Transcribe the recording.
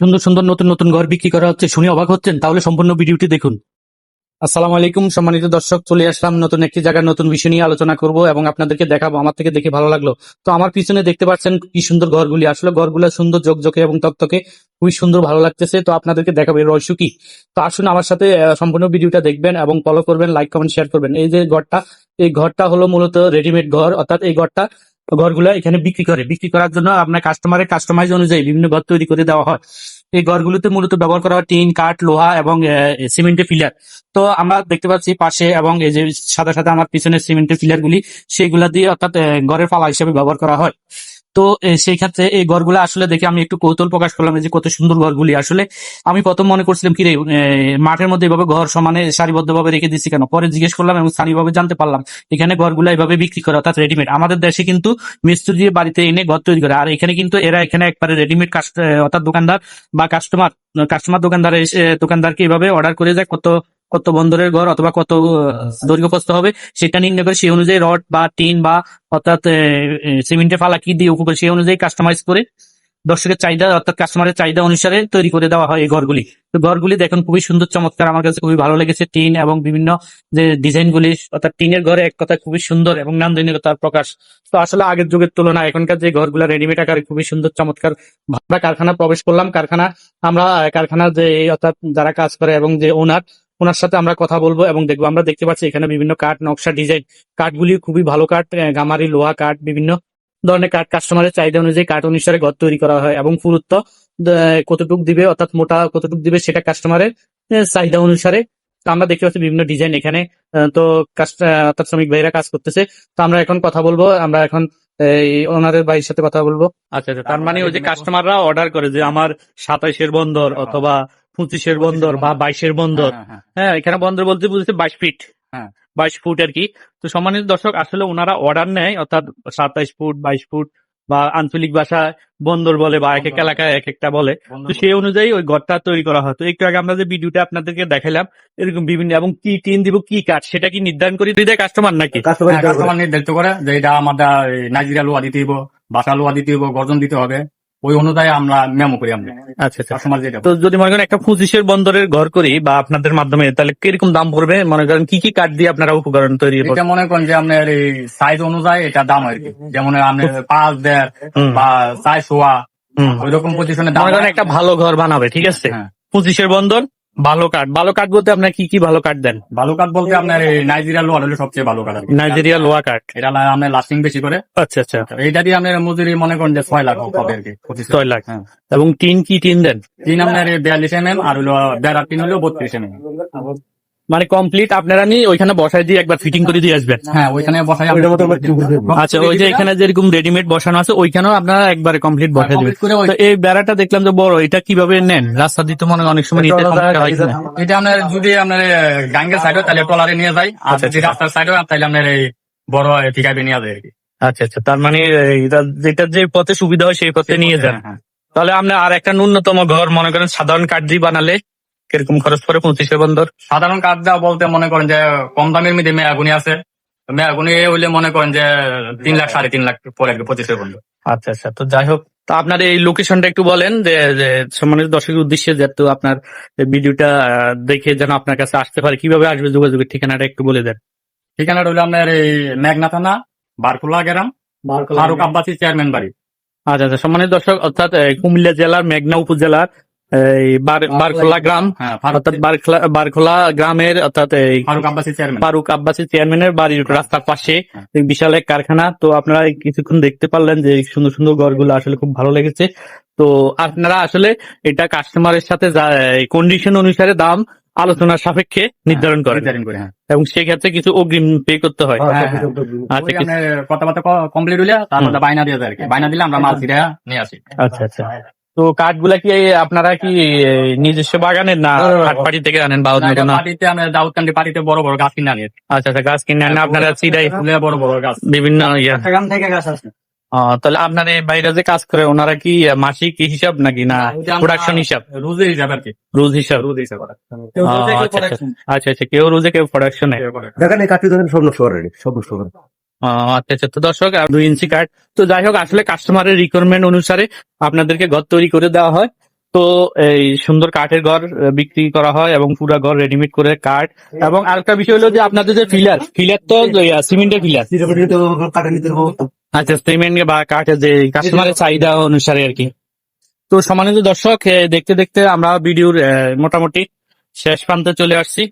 সুন্দর সুন্দর নতুন নতুন ঘর বিক্রি করা হচ্ছে। শুনে অবাক হচ্ছেন, তাহলে সম্পূর্ণ ভিডিওটি দেখুন। আসসালামু আলাইকুম, সম্মানিত দর্শক, চলে আসলাম নতুন একটি জায়গার নতুন বিষয় নিয়ে আলোচনা করব এবং আপনাদেরকে দেখাবো, আমার থেকে দেখে ভালো লাগল। তো আমার পিছনে দেখতে পাচ্ছেন কি সুন্দর ঘরগুলি। আসলে ঘরগুলো সুন্দর জকজকে এবং তকতকে খুবই সুন্দর ভালো লাগতেছে। তো আপনাদেরকে দেখাবো এর রহস্য কি। তো আসুন আমার সাথে সম্পূর্ণ ভিডিওটা দেখবেন এবং ফলো করবেন লাইক কমেন্ট শেয়ার করবেন। এই যে ঘরটা, এই ঘরটা হলো মূলত রেডিমেড ঘর, অর্থাৎ এই ঘরটা ঘরগুলো এখানে বিক্রি করে। বিক্রি করার জন্য আপনার কাস্টমারের কাস্টমাইজ অনুযায়ী বিভিন্ন ঘর তৈরি করে দেওয়া হয়। এই ঘরগুলোতে মূলত ব্যবহার করা হয় টিন, কাঠ, লোহা এবং সিমেন্টের ফিলার। তো আমরা দেখতে পাচ্ছি পাশে এবং এই যে সাদা সাদা আমার পিছনের সিমেন্টের পিলার গুলি সেগুলা দিয়ে অর্থাৎ ঘরের ফালা হিসেবে ব্যবহার করা হয়। তো সেই ক্ষেত্রে এই ঘরগুলো আসলে দেখে আমি একটু কৌতূহল প্রকাশ করলাম যে কত সুন্দর ঘরগুলি। আসলে আমি প্রথম মনে করছিলাম কি রে মাঠের মধ্যে এভাবে ঘর সমানে সারিবদ্ধভাবে রেখে দিচ্ছি কেন? পরে জিজ্ঞেস করলাম এবং স্থানীয়ভাবে জানতে পারলাম, এখানে ঘরগুলো এভাবে বিক্রি করে, অর্থাৎ রেডিমেড আমাদের দেশে কিন্তু মিস্ত্রি দিয়ে বাড়িতে এনে ঘর তৈরি করে, আর এখানে কিন্তু এরা এখানে একবারে রেডিমেড অর্থাৎ দোকানদার বা কাস্টমার কাস্টমার দোকানদার দোকানদারকে এভাবে অর্ডার করে যায় কত কত বন্দরের ঘর অথবা কত আহ, দৈর্ঘ্য প্রস্থ হবে সেটা নির্ণয় করে সেই অনুযায়ী রড বা টিন বা অর্থাৎ সিমেন্টের ফালা কি দিয়ে উপরে সেই অনুযায়ী কাস্টমাইজ করে দর্শকের চাহিদা অর্থাৎ কাস্টমারের চাহিদা অনুসারে তৈরি করে দেওয়া হয় এই ঘরগুলি। তো ঘরগুলি দেখুন খুবই সুন্দর চমৎকার আমার কাছে খুবই ভালো লেগেছে। টিন এবং বিভিন্ন যে ডিজাইন গুলি অর্থাৎ টিনের ঘরে এক কথা খুবই সুন্দর এবং নান্দনিকতার প্রকাশ। তো আসলে আগের যুগের তুলনায় এখনকার যে ঘরগুলো রেডিমেড আকারে খুবই সুন্দর চমৎকার আমরা কারখানা প্রবেশ করলাম। কারখানা আমরা কারখানা যে অর্থাৎ যারা কাজ করে এবং যে ওনার ওনার সাথে আমরা কথা বলব এবং দেখব। আমরা দেখতে পাচ্ছি এখানে বিভিন্ন কাঠ নকশা ডিজাইন। কাঠগুলি খুবই ভালো কাঠ গামারি লোহা কাঠ বিভিন্ন ধরনের কাঠ কাস্টমারের চাহিদা অনুযায়ী কাঠ অনুসারে ঘর তৈরি করা হয় এবং পুরুত্ব কতটুক দিবে অর্থাৎ মোটা কতটুক দিবে সেটা কাস্টমারের চাহিদা অনুসারে। তো আমরা দেখতে পাচ্ছি বিভিন্ন ডিজাইন এখানে তো অর্থাৎ শ্রমিক ভাইরা কাজ করতেছে। তো আমরা এখন কথা বলব আমরা এখন এই ওনারের ভাইয়ের সাথে কথা বলব। আচ্ছা আচ্ছা। তার মানে ওই যে কাস্টমাররা অর্ডার করে যে আমার সাতাইশের বন্দর অথবা পঁচিশের বন্দর বা বাইশের বন্দর। হ্যাঁ, হ্যাঁ। হ্যাঁ এখানে বন্দর বলতে বুঝতে বাইশ ফিট। হ্যাঁ। বাইশ ফুট আর কি। তো সম্মানিত দর্শক আসলে ওনারা অর্ডার নেয় অর্থাৎ সাতাইশ ফুট বাইশ ফুট বা আঞ্চলিক ভাষা বন্দর বলে বা এক এক এলাকায় এক একটা বলে। তো সেই অনুযায়ী ওই ঘরটা তৈরি করা হয়। তো একটু আগে আমরা যে ভিডিওটা আপনাদেরকে দেখালাম এরকম বিভিন্ন এবং কি টিন দিব কি কাঠ সেটা কি নির্ধারণ করে? দিয়ে দেয় কাস্টমার নাকি? কাস্টমার নির্ধারিত করে যে এটা আমাদের নাইজেরিয়া লোয়া দিতে হইব বাসা লোয়া দিতে হইব গর্জন দিতে হবে। ওই অনুযায়ী আমরা মেমো করি আমরা। আচ্ছা আচ্ছা। তো যদি মনে করেন একটা পঁচিশের বন্দরের ঘর করি বা আপনাদের মাধ্যমে তাহলে কীরকম দাম পড়বে? মনে করেন কি কি কাঠ দিয়ে আপনারা উপকরণ তৈরি এটা মনে করেন যে আপনার এই সাইজ অনুযায়ী এটা দাম আর কি। যেমন আপনার পাঁচ দেড় বা চার হওয়া ওইরকম ওই রকম পজিশনে দাম মনে একটা ভালো ঘর বানাবে ঠিক আছে? হ্যাঁ। পঁচিশের বন্দর ভালো কাঠ ভালো কাঠ বলতে আপনার কি কি ভালো কাঠ দেন? ভালো কাঠ বলতে আপনার নাইজেরিয়া লোয়া হলো সবচেয়ে ভালো কাঠ নাইজেরিয়া লোয়া কাঠ এটা আপনার লাস্টিং বেশি করে। আচ্ছা আচ্ছা। এটা দিয়ে আপনার মজুরি মনে করেন যে ছয় লাখ হবে আর কি ছয় লাখ। হ্যাঁ। এবং টিন কি টিন দেন? টিন আপনার বিয়াল্লিশ এম এম আর হলো দেড় তিন হলো বত্রিশ এম এম মানে কমপ্লিট আপনারা নিয়ে ওইখানে বসায় দিয়ে একবার ফিটিং করে দিয়ে আসবেন হ্যাঁ ওইখানে বসাই আচ্ছা ওই যে এখানে যেরকম রেডিমেড বসানো আছে ওইখানেও আপনারা একবারে কমপ্লিট বসাই দিবেন Complete করে ওই- তো এই বেড়াটা দেখলাম যে বড় এটা কীভাবে নেন রাস্তা দিতে মনে হয় অনেক সময় নিতে সমস্যা হয় কিনা? এটা আপনার যদি আপনার গাঙ্গের সাইডে তাহলে ট্রলারে নিয়ে যায় আর আচ্ছা, যদি আচ্ছা। রাস্তার সাইডে তাহলে আপনার এই বড় ঠিকাবে নিয়ে যায় আর কি আচ্ছা আচ্ছা তার মানে এটা যেটা যে পথে সুবিধা হয় সেই পথে নিয়ে যান হ্যাঁ, হ্যাঁ। তাহলে আপনি আর একটা ন্যূনতম ঘর মনে করেন সাধারণ কাঠ দিয়ে বানালে কীরকম খরচ পড়ে পঁচিশের বন্দর? সাধারণ কাজ দেওয়া বলতে মনে করেন যে কম দামের মধ্যে মেয়াগুনি আছে। মেয়াগুনি হইলে মনে করেন যে তিন লাখ সাড়ে তিন লাখ পরে পঁচিশের বন্ধু আচ্ছা আচ্ছা তো যাই হোক তো আপনার এই লোকেশনটা একটু বলেন যে যে সম্মানিত দর্শকের উদ্দেশ্যে যেহেতু আপনার ভিডিওটা দেখে যেন আপনার কাছে আসতে পারে কীভাবে আসবে যোগাযোগের ঠিকানাটা একটু বলে দেন। ঠিকানাটা হইল আপনার এই মেঘনা থানা বারকুলা গ্রাম ফারুক আব্বাসী চেয়ারম্যান বাড়ি। আচ্ছা আচ্ছা সম্মানিত দর্শক অর্থাৎ কুমিল্লা জেলার মেঘনা উপজেলার এই বার- বারখোলা গ্রাম হ্যাঁ অর্থাৎ বারখোলা বারখোলা গ্রামের অর্থাৎ এই ফারুক আব্বাসী চেয়ারম্যানের বাড়ির রাস্তার পাশে বিশাল এক কারখানা। তো আপনারা কিছুক্ষণ দেখতে পারলেন যে সুন্দর সুন্দর ঘরগুলো আসলে খুব ভালো লেগেছে। তো আপনারা আসলে এটা কাস্টমারের সাথে কন্ডিশন অনুসারে দাম আলোচনার সাপেক্ষে নির্ধারণ করেন। করে হ্যাঁ। এবং সেক্ষেত্রে কিছু অগ্রিম পে করতে হয়। হ্যাঁ, হ্যাঁ। আচ্ছা কথাবার্তা কমপ্লিট হইলে তারপর বাইনা দিয়ে আর কি। বাইনা দিলে আমরা মাল ছিটা নিয়ে আসি। আচ্ছা আচ্ছা। তো কাঠগুলা কি আপনারা কি নিজস্ব বাগানের না কাঠ পাটি থেকে আনেন বা অন্য কোনো? পার্টিতে আমরা দাউদ কান্দি পার্টিতে বড় বড় গাছ কিনে আনি। আচ্ছা আচ্ছা গাছ কিনে আনেন আপনারা চিরাই ফুলে বড় বড় গাছ। বিভিন্ন ইয়া। সেখান থেকে গাছ আসে। আহ, তাহলে আপনার এই বাইরে যে কাজ করে ওনারা কি মাসিক হিসাব নাকি না প্রোডাকশন হিসাব? রোজে হিসাব আর কি। রোজ হিসাব। রোজ হিসাব আচ্ছা আচ্ছা। আচ্ছা আচ্ছা কেউ রোজে কেউ প্রোডাকশনে দেখেন এই কাঠি ধরেন সব নষ্ট সব নষ্ট আচ্ছা আচ্ছা। তো দর্শক দুই ইঞ্চি কাঠ তো যাই হোক আসলে কাস্টমারের রিকোয়ারমেন্ট অনুসারে আপনাদেরকে ঘর তৈরি করে দেওয়া হয়। তো এই সুন্দর কাঠের ঘর বিক্রি করা হয় এবং পুরা ঘর রেডিমেড করে কাঠ এবং আরেকটা বিষয় হলো যে আপনাদের যে ফিলার ফিলার তো সিমেন্টের ফিলার নিতে হবে। আচ্ছা সিমেন্ট বা কাঠের যে কাস্টমারের চাহিদা অনুসারে আর কি। তো সম্মানিত দর্শক দেখতে দেখতে আমরা ভিডিওর মোটামুটি শেষ প্রান্তে চলে আসছি।